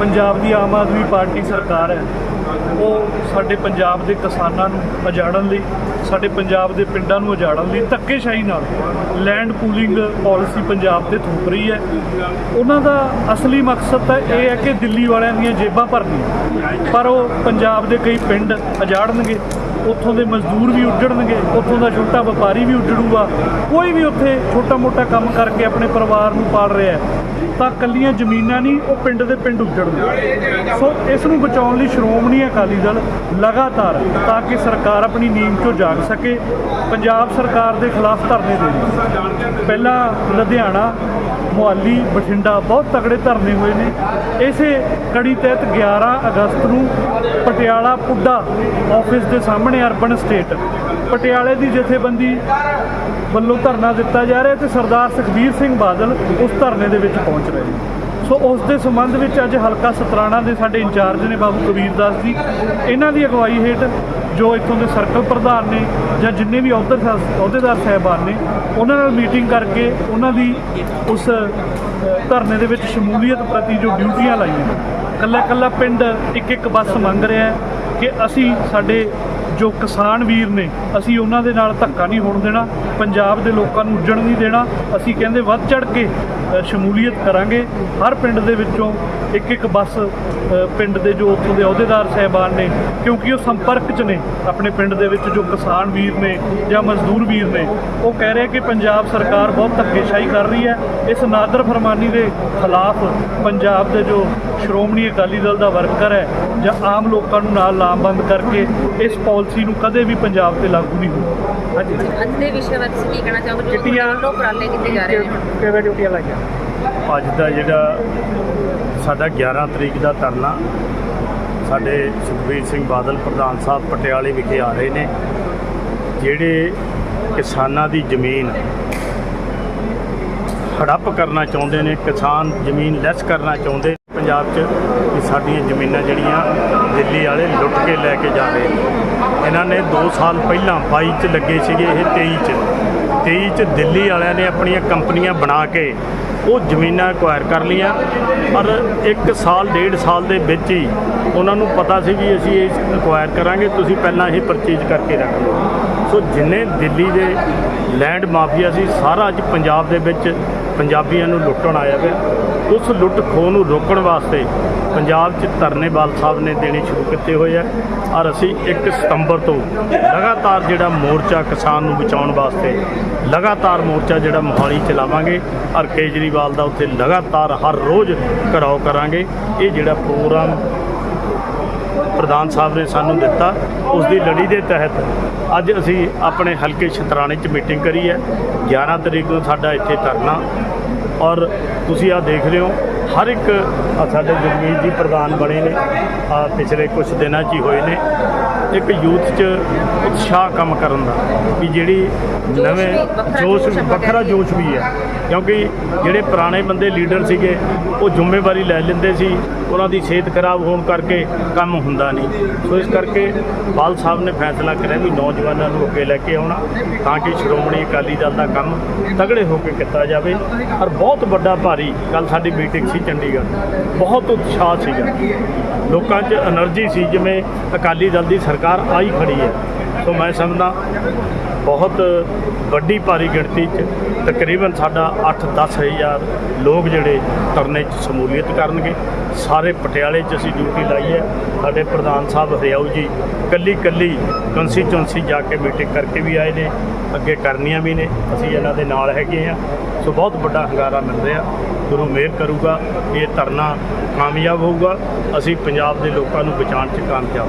ਪੰਜਾਬ ਦੀ Aam Aadmi party ਸਰਕਾਰ ਹੈ, ਉਹ ਸਾਡੇ ਪੰਜਾਬ ਦੇ ਕਿਸਾਨਾਂ ਨੂੰ ਉਜਾੜਨ ਲਈ, ਸਾਡੇ ਪੰਜਾਬ ਦੇ ਪਿੰਡਾਂ ਨੂੰ ਉਜਾੜਨ ਲਈ ਧੱਕੇਸ਼ਾਹੀ ਨਾਲ ਲੈਂਡ ਪੂਲਿੰਗ ਪਾਲਿਸੀ ਪੰਜਾਬ ਤੇ ਥੋਪ ਰਹੀ ਹੈ। ਉਹਨਾਂ ਦਾ ਅਸਲੀ ਮਕਸਦ ਤਾਂ ਇਹ ਹੈ ਕਿ ਦਿੱਲੀ ਵਾਲਿਆਂ ਦੀਆਂ ਜੇਬਾਂ ਭਰਨੀਆਂ, ਪਰ ਉਹ ਪੰਜਾਬ ਦੇ ਕਈ ਪਿੰਡ ਉਜਾੜਨਗੇ, ਉੱਥੋਂ ਦੇ ਮਜ਼ਦੂਰ ਵੀ ਉੱਜੜਨਗੇ, ਉੱਥੋਂ ਦਾ ਛੋਟਾ ਵਪਾਰੀ ਵੀ ਉੱਜੜੂਗਾ, ਕੋਈ ਵੀ ਉੱਥੇ ਛੋਟਾ ਮੋਟਾ ਕੰਮ ਕਰਕੇ ਆਪਣੇ ਪਰਿਵਾਰ ਨੂੰ ਪਾਲ ਰਿਹਾ ਹੈ। ਤਾਂ ਕੱਲੀਆਂ ਜ਼ਮੀਨਾਂ ਨਹੀਂ, ਉਹ ਪਿੰਡ ਦੇ ਪਿੰਡ ਉੱਜੜਨਗੇ ਸੋ ਇਸ ਨੂੰ ਬਚਾਉਣ ਲਈ ਸ਼੍ਰੋਮਣੀ ਅਕਾਲੀ ਦਲ ਲਗਾਤਾਰ ਤਾਂ ਕਿ ਸਰਕਾਰ ਆਪਣੀ ਨੀਂਦ ਤੋਂ ਜਾਗ ਸਕੇ। ਪੰਜਾਬ ਸਰਕਾਰ ਦੇ ਖਿਲਾਫ ਧਰਨੇ ਦੇ ਪਹਿਲਾਂ ਲੁਧਿਆਣਾ, ਮੁਹਾਲੀ, ਬਠਿੰਡਾ ਬਹੁਤ ਤਗੜੇ ਧਰਨੇ ਹੋਏ ਨੇ। ਇਸੇ ਕੜੀ ਤਹਿਤ 11 ਅਗਸਤ ਨੂੰ ਪਟਿਆਲਾ ਪੁੱਡਾ ਆਫਿਸ ਦੇ ਸਾਹਮਣੇ ਅਰਬਨ ਸਟੇਟ ਪਟਿਆਲੇ ਦੀ ਜਥੇਬੰਦੀ ਵੱਲੋਂ ਧਰਨਾ ਦਿੱਤਾ ਜਾ ਰਿਹਾ ਤੇ ਸਰਦਾਰ ਸੁਖਬੀਰ ਸਿੰਘ ਬਾਦਲ ਉਸ ਧਰਨੇ ਦੇ ਵਿੱਚ ਪਹੁੰਚ ਰਹੇ ਨੇ। ਸੋ ਉਸ ਦੇ ਸੰਬੰਧ ਵਿੱਚ ਅੱਜ ਹਲਕਾ ਸਤਰਾਣਾ ਦੇ ਸਾਡੇ ਇੰਚਾਰਜ ਨੇ ਬਾਬੂ ਕਬੀਰ ਦਾਸ ਜੀ, ਇਹਨਾਂ ਦੀ ਅਗਵਾਈ ਹੇਠ ਜੋ ਇੱਥੋਂ ਦੇ ਸਰਕਲ ਪ੍ਰਧਾਨ ਨੇ ਜਾਂ ਜਿੰਨੇ ਵੀ ਅਹੁਦੇ ਅਹੁਦੇਦਾਰ ਸਹਿਬਾਨ ਨੇ, ਉਹਨਾਂ ਨਾਲ ਮੀਟਿੰਗ ਕਰਕੇ ਉਹਨਾਂ ਦੀ ਉਸ ਧਰਨੇ ਦੇ ਵਿੱਚ ਸ਼ਮੂਲੀਅਤ ਪ੍ਰਤੀ ਜੋ ਡਿਊਟੀਆਂ ਲਾਈਆਂ ਕੱਲਾ ਕੱਲਾ ਪਿੰਡ ਇੱਕ ਇੱਕ ਬੱਸ ਮੰਗ ਰਿਹਾ ਕਿ ਅਸੀਂ ਸਾਡੇ ਜੋ ਕਿਸਾਨ ਵੀਰ ਨੇ, ਅਸੀਂ ਉਹਨਾਂ ਦੇ ਨਾਲ ਧੱਕਾ ਨਹੀਂ ਹੋਣ ਦੇਣਾ, ਪੰਜਾਬ ਦੇ ਲੋਕਾਂ ਨੂੰ ਉੱਜਣ ਨਹੀਂ ਦੇਣਾ, ਅਸੀਂ ਕਹਿੰਦੇ ਵੱਧ ਚੜ ਕੇ ਸ਼ਮੂਲੀਅਤ ਕਰਾਂਗੇ। ਹਰ ਪਿੰਡ ਦੇ ਵਿੱਚੋਂ ਇੱਕ ਇੱਕ ਬੱਸ ਪਿੰਡ ਦੇ ਜੋ ਉੱਥੋਂ ਦੇ ਅਹੁਦੇਦਾਰ ਸਹਿਬਾਨ ਨੇ, ਕਿਉਂਕਿ ਉਹ ਸੰਪਰਕ 'ਚ ਨੇ, ਆਪਣੇ ਪਿੰਡ ਦੇ ਵਿੱਚ ਜੋ ਕਿਸਾਨ ਵੀਰ ਨੇ ਜਾਂ ਮਜ਼ਦੂਰ ਵੀਰ ਨੇ, ਉਹ ਕਹਿ ਰਹੇ ਕਿ ਪੰਜਾਬ ਸਰਕਾਰ ਬਹੁਤ ਧੱਕੇਸ਼ਾਹੀ ਕਰ ਰਹੀ ਹੈ। ਇਸ ਨਾਦਰ ਫਰਮਾਨੀ ਦੇ ਖਿਲਾਫ ਪੰਜਾਬ ਦੇ ਜੋ ਸ਼੍ਰੋਮਣੀ ਅਕਾਲੀ ਦਲ ਦਾ ਵਰਕਰ ਹੈ ਜਾਂ ਆਮ ਲੋਕਾਂ ਨੂੰ ਨਾਲ ਲਾਮਬੰਦ ਕਰਕੇ ਇਸ ਪਾਲਿਸੀ ਨੂੰ ਕਦੇ ਵੀ ਪੰਜਾਬ ਤੇ ਲਾਗੂ ਨਹੀਂ ਹੋਊ ਹਾਂਜੀ ਅੱਜ ਦੇ ਵਿਸ਼ੇ ਬਾਰੇ ਤੁਸੀਂ ਕੀ ਕਹਿਣਾ ਚਾਹੋਗੇ ਜੋ ਕਿੱਟੀਆਂ- ਤੁਹਾਡੇ ਵੱਲੋਂ ਉਪਰਾਲੇ ਕੀਤੇ ਜਾ ਰਹੇ ਨੇ? ਕਿਵੇਂ ਡਿਊਟੀਆਂ ਲਾਈਆਂ? ਅੱਜ ਦਾ ਜਿਹੜਾ ਸਾਡਾ 11 ਤਰੀਕ ਦਾ ਧਰਨਾ ਸਾਡੇ ਸੁਖਬੀਰ ਸਿੰਘ ਬਾਦਲ ਪ੍ਰਧਾਨ ਸਾਹਿਬ ਪਟਿਆਲੇ ਵਿਖੇ ਆ ਰਹੇ ਨੇ ਜਿਹੜੇ ਕਿਸਾਨਾਂ ਦੀ ਜ਼ਮੀਨ ਹੜੱਪ ਕਰਨਾ ਚਾਹੁੰਦੇ ਨੇ ਕਿਸਾਨ ਜ਼ਮੀਨ ਲੈਸ ਕਰਨਾ ਚਾਹੁੰਦੇ ਪੰਜਾਬ 'ਚ ਕਿ ਸਾਡੀਆਂ ਜ਼ਮੀਨਾਂ ਜਿਹੜੀਆਂ ਦਿੱਲੀ ਵਾਲੇ ਲੁੱਟ ਕੇ ਲੈ ਕੇ ਜਾ ਰਹੇ ਨੇ। ਇਹਨਾਂ ਨੇ 2 ਸਾਲ ਪਹਿਲਾਂ 22 'ਚ ਲੱਗੇ ਸੀਗੇ ਇਹ 23 'ਚ। 23 'ਚ ਦਿੱਲੀ ਵਾਲਿਆਂ ਨੇ ਆਪਣੀਆਂ ਕੰਪਨੀਆਂ ਬਣਾ ਕੇ ਉਹ ਜ਼ਮੀਨਾਂ ਐਕਵਾਇਰ ਕਰ ਲੀਆਂ ਪਰ 1 ਸਾਲ, ਡੇਢ ਸਾਲ ਦੇ ਵਿੱਚ ਹੀ ਉਹਨਾਂ ਨੂੰ ਪਤਾ ਸੀ ਵੀ ਅਸੀਂ ਇਹ ਐਕਵਾਇਰ ਕਰਾਂਗੇ, ਤੁਸੀਂ ਪਹਿਲਾਂ ਇਹ ਪਰਚੇਜ ਕਰਕੇ ਰੱਖ ਲਓ। ਸੋ ਜਿੰਨੇ ਦਿੱਲੀ ਦੇ ਲੈਂਡ ਮਾਫੀਆ ਸੀ। ਸਾਰਾ ਅੱਜ ਪੰਜਾਬ ਦੇ ਵਿੱਚ ਪੰਜਾਬੀਆਂ ਨੂੰ ਲੁੱਟਣ ਆਇਆ ਹੋਇਆ ਉਸ ਲੁੱਟ ਖੋਹ ਨੂੰ ਰੋਕਣ ਵਾਸਤੇ ਪੰਜਾਬ 'ਚ ਧਰਨੇਵਾਲ ਸਾਹਿਬ ਨੇ ਦੇਣੇ ਸ਼ੁਰੂ ਕੀਤੇ ਹੋਏ ਆ। ਔਰ ਅਸੀਂ 1 ਸਤੰਬਰ ਤੋਂ ਲਗਾਤਾਰ ਜਿਹੜਾ ਮੋਰਚਾ ਕਿਸਾਨ ਨੂੰ ਬਚਾਉਣ ਵਾਸਤੇ ਲਗਾਤਾਰ ਮੋਰਚਾ ਜਿਹੜਾ ਮੋਹਾਲੀ ਚਲਾਵਾਂਗੇ ਔਰ ਕੇਜਰੀਵਾਲ ਦਾ ਉੱਥੇ ਲਗਾਤਾਰ ਹਰ ਰੋਜ਼ ਘਰਾਓ ਕਰਾਂਗੇ। ਇਹ ਜਿਹੜਾ ਪ੍ਰੋਗਰਾਮ ਪ੍ਰਧਾਨ ਸਾਹਿਬ ਨੇ ਸਾਨੂੰ ਦਿੱਤਾ। ਉਸ ਦੀ ਲੜੀ ਦੇ ਤਹਿਤ ਅੱਜ ਅਸੀਂ ਆਪਣੇ ਹਲਕੇ ਛਤਰਾਣੇ 'ਚ ਮੀਟਿੰਗ ਕਰੀ ਹੈ। 11 ਤਰੀਕ ਨੂੰ ਸਾਡਾ ਇੱਥੇ ਧਰਨਾ। ਔਰ ਤੁਸੀਂ ਆ ਦੇਖ ਰਹੇ ਹੋ ਹਰ ਇੱਕ ਸਾਡੇ ਜਗਮੀਤ ਜੀ ਪ੍ਰਧਾਨ ਬਣੇ ਨੇ। ਆ ਪਿਛਲੇ ਕੁਝ ਦਿਨਾਂ 'ਚ ਹੀ ਹੋਏ ਨੇ। ਇੱਕ ਯੂਥ 'ਚ ਉਤਸ਼ਾਹ ਕੰਮ ਕਰਨ ਦਾ ਵੀ ਜਿਹੜੀ ਨਵੇਂ ਜੋਸ਼ ਵੱਖਰਾ ਜੋਸ਼ ਵੀ ਹੈ। ਕਿਉਂਕਿ ਜਿਹੜੇ ਪੁਰਾਣੇ ਬੰਦੇ ਲੀਡਰ ਸੀਗੇ, ਉਹ ਜ਼ਿੰਮੇਵਾਰੀ ਲੈ ਲੈਂਦੇ ਸੀ, ਉਹਨਾਂ ਦੀ ਸਿਹਤ ਖਰਾਬ ਹੋਣ ਕਰਕੇ ਕੰਮ ਹੁੰਦਾ ਨਹੀਂ। ਸੋ ਇਸ ਕਰਕੇ ਬਾਲ ਸਾਹਿਬ ਨੇ ਫੈਸਲਾ ਕਰਿਆ ਵੀ ਨੌਜਵਾਨਾਂ ਨੂੰ ਅੱਗੇ ਲੈ ਕੇ ਆਉਣਾ, ਤਾਂ ਕਿ ਸ਼੍ਰੋਮਣੀ ਅਕਾਲੀ ਦਲ ਦਾ ਕੰਮ ਤਗੜੇ ਹੋ ਕੇ ਕੀਤਾ ਜਾਵੇ। ਔਰ ਬਹੁਤ ਵੱਡਾ ਭਾਰੀ ਕੱਲ ਸਾਡੀ ਮੀਟਿੰਗ ਸੀ ਚੰਡੀਗੜ੍ਹ, ਬਹੁਤ ਉਤਸ਼ਾਹ ਸੀਗਾ। ਲੋਕਾਂ 'ਚ એનર્ਜੀ ਸੀ, ਜਿਵੇਂ ਅਕਾਲੀ ਦਲ ਦੀ ਸਰਕਾਰ ਆਈ ਖੜੀ ਹੈ। ਸੋ ਮੈਂ ਸਮਝਦਾ ਬਹੁਤ ਵੱਡੀ ਭਾਰੀ ਗਿਣਤੀ 'ਚ ਤਕਰੀਬਨ ਸਾਡਾ 8-10 ਹਜ਼ਾਰ ਲੋਕ ਜਿਹੜੇ ਧਰਨੇ 'ਚ ਸ਼ਮੂਲੀਅਤ ਕਰਨਗੇ। ਸਾਰੇ ਪਟਿਆਲੇ 'ਚ ਅਸੀਂ ਡਿਊਟੀ ਲਾਈ ਹੈ। ਸਾਡੇ ਪ੍ਰਧਾਨ ਸਾਹਿਬ ਹਰਿਆਊ ਜੀ ਕੱਲੀ ਕੱਲੀ ਕੰਸਟੀਚੁਐਂਸੀ ਜਾ ਕੇ ਮੀਟਿੰਗ ਕਰਕੇ ਵੀ ਆਏ ਨੇ। ਅੱਗੇ ਕਰਨੀਆਂ ਵੀ ਨੇ। ਅਸੀਂ ਇਹਨਾਂ ਦੇ ਨਾਲ ਹੈਗੇ ਆ ਸੋ ਬਹੁਤ ਵੱਡਾ ਹੰਗਾਰਾ ਮਿਲ ਰਿਹਾ। ਗੁਰੂ ਮਿਹਰ ਕਰੂਗਾ। ਇਹ ਧਰਨਾ ਕਾਮਯਾਬ ਹੋਊਗਾ। ਅਸੀਂ ਪੰਜਾਬ ਦੇ ਲੋਕਾਂ ਨੂੰ ਬਚਾਉਣ 'ਚ ਕਾਮਯਾਬ